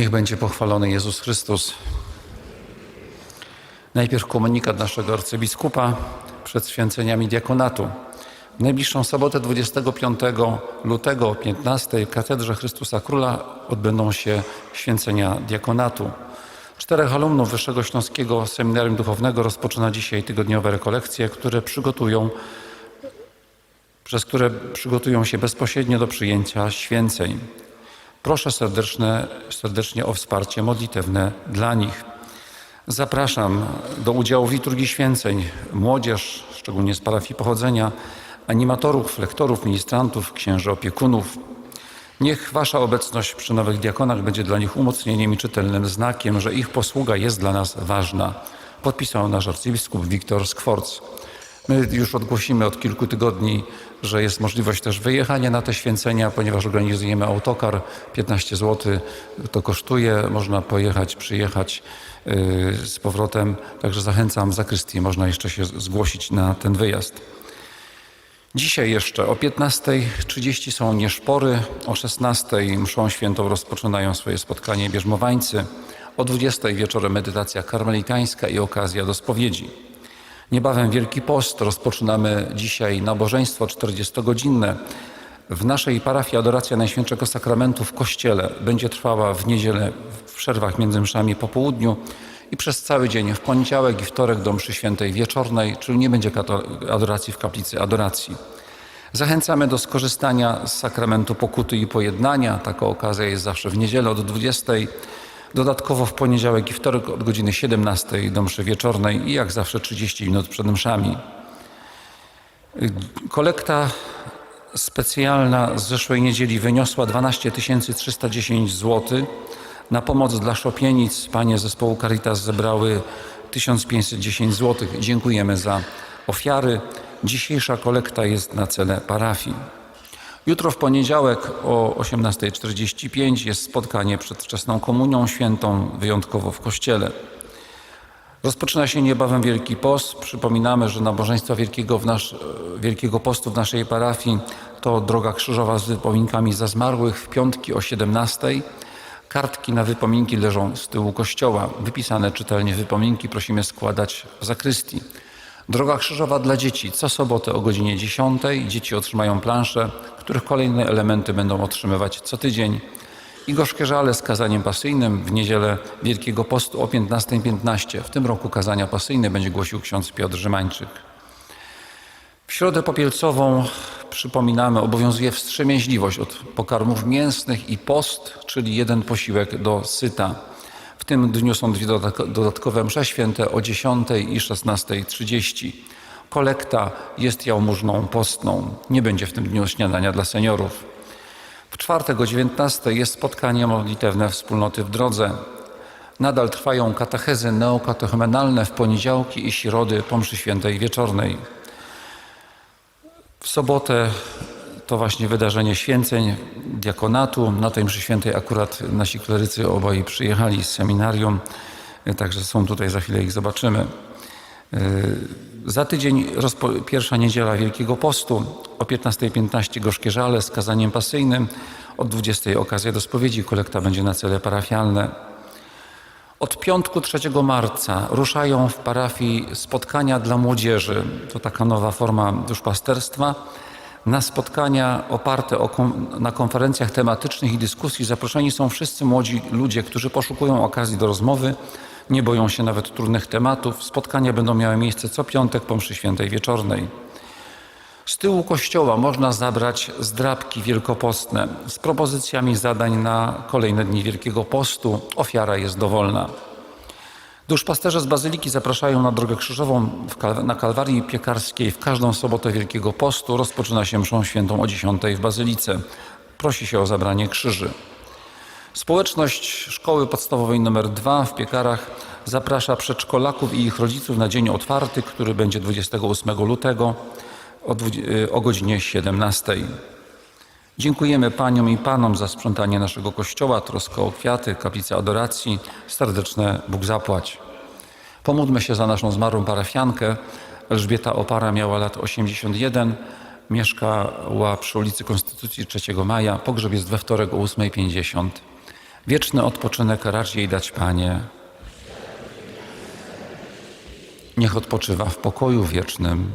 Niech będzie pochwalony Jezus Chrystus. Najpierw komunikat naszego arcybiskupa przed święceniami diakonatu. W najbliższą sobotę 25 lutego o 15 w Katedrze Chrystusa Króla odbędą się święcenia diakonatu. Czterech alumnów Wyższego Śląskiego Seminarium Duchownego rozpoczyna dzisiaj tygodniowe rekolekcje, które przygotują, przez które przygotują się bezpośrednio do przyjęcia święceń. Proszę serdeczne, serdecznie o wsparcie modlitewne dla nich. Zapraszam do udziału w liturgii święceń młodzież, szczególnie z parafii pochodzenia, animatorów, lektorów, ministrantów, księży opiekunów. Niech Wasza obecność przy nowych diakonach będzie dla nich umocnieniem i czytelnym znakiem, że ich posługa jest dla nas ważna. Podpisał nasz arcybiskup Wiktor Skworc. My już odgłosimy od kilku tygodni, że jest możliwość też wyjechania na te święcenia, ponieważ organizujemy autokar. 15 zł to kosztuje. Można pojechać, przyjechać yy, z powrotem. Także zachęcam zakrystii. Można jeszcze się zgłosić na ten wyjazd. Dzisiaj jeszcze o 15.30 są nieszpory, o 16.00 mszą świętą rozpoczynają swoje spotkanie bierzmowańcy, o 20.00 wieczorem medytacja karmelitańska i okazja do spowiedzi. Niebawem Wielki Post, rozpoczynamy dzisiaj nabożeństwo 40-godzinne. W naszej parafii Adoracja Najświętszego Sakramentu w Kościele będzie trwała w niedzielę w przerwach między mszami po południu i przez cały dzień w poniedziałek i wtorek do mszy świętej wieczornej, czyli nie będzie adoracji w kaplicy adoracji. Zachęcamy do skorzystania z sakramentu pokuty i pojednania. Taka okazja jest zawsze w niedzielę od 20. Dodatkowo w poniedziałek i wtorek od godziny 17 do mszy wieczornej i jak zawsze 30 minut przed mszami. Kolekta specjalna z zeszłej niedzieli wyniosła 12 310 zł. Na pomoc dla szopienic panie zespołu Caritas zebrały 1510 zł. Dziękujemy za ofiary. Dzisiejsza kolekta jest na cele parafii. Jutro w poniedziałek o 18.45 jest spotkanie przed wczesną komunią świętą, wyjątkowo w kościele. Rozpoczyna się niebawem Wielki Post. Przypominamy, że nabożeństwa Wielkiego, nasz, Wielkiego Postu w naszej parafii to droga krzyżowa z wypominkami za zmarłych w piątki o 17. Kartki na wypominki leżą z tyłu kościoła. Wypisane czytelnie wypominki prosimy składać w zakrystii. Droga krzyżowa dla dzieci. Co sobotę o godzinie 10 dzieci otrzymają plansze, których kolejne elementy będą otrzymywać co tydzień. I gorzkie żale z kazaniem pasyjnym w niedzielę Wielkiego Postu o 15.15. .15. W tym roku kazania pasyjne będzie głosił ksiądz Piotr Rzymańczyk. W środę popielcową, przypominamy, obowiązuje wstrzemięźliwość od pokarmów mięsnych i post, czyli jeden posiłek do syta. W tym dniu są dwie dodatkowe msze święte o 10 i 16.30. Kolekta jest jałmużną postną. Nie będzie w tym dniu śniadania dla seniorów. W czwartek o 19 jest spotkanie modlitewne wspólnoty w drodze. Nadal trwają katechezy neokatechumenalne w poniedziałki i środy po mszy świętej wieczornej. W sobotę to właśnie wydarzenie święceń diakonatu. Na tej mszy świętej akurat nasi klerycy obaj przyjechali z seminarium, także są tutaj, za chwilę ich zobaczymy. Za tydzień pierwsza niedziela Wielkiego Postu o 15.15 .15 gorzkie żale z kazaniem pasyjnym, od 20.00 okazja do spowiedzi, kolekta będzie na cele parafialne. Od piątku 3 marca ruszają w parafii spotkania dla młodzieży. To taka nowa forma duszpasterstwa. Na spotkania oparte na konferencjach tematycznych i dyskusji zaproszeni są wszyscy młodzi ludzie, którzy poszukują okazji do rozmowy, nie boją się nawet trudnych tematów. Spotkania będą miały miejsce co piątek po mszy świętej wieczornej. Z tyłu kościoła można zabrać zdrabki wielkopostne z propozycjami zadań na kolejne dni Wielkiego Postu. Ofiara jest dowolna. Duszpasterze z Bazyliki zapraszają na drogę krzyżową na Kalwarii Piekarskiej w każdą sobotę Wielkiego Postu. Rozpoczyna się mszą świętą o 10 w Bazylice. Prosi się o zabranie krzyży. Społeczność Szkoły Podstawowej nr 2 w Piekarach zaprasza przedszkolaków i ich rodziców na dzień otwarty, który będzie 28 lutego o godzinie 17. Dziękujemy Paniom i Panom za sprzątanie naszego kościoła, troskę o kwiaty, kaplicę adoracji. Serdeczne Bóg zapłać. Pomódlmy się za naszą zmarłą parafiankę. Elżbieta Opara miała lat 81, mieszkała przy ulicy Konstytucji 3 Maja. Pogrzeb jest we wtorek o 8.50. Wieczny odpoczynek racz jej dać, Panie. Niech odpoczywa w pokoju wiecznym.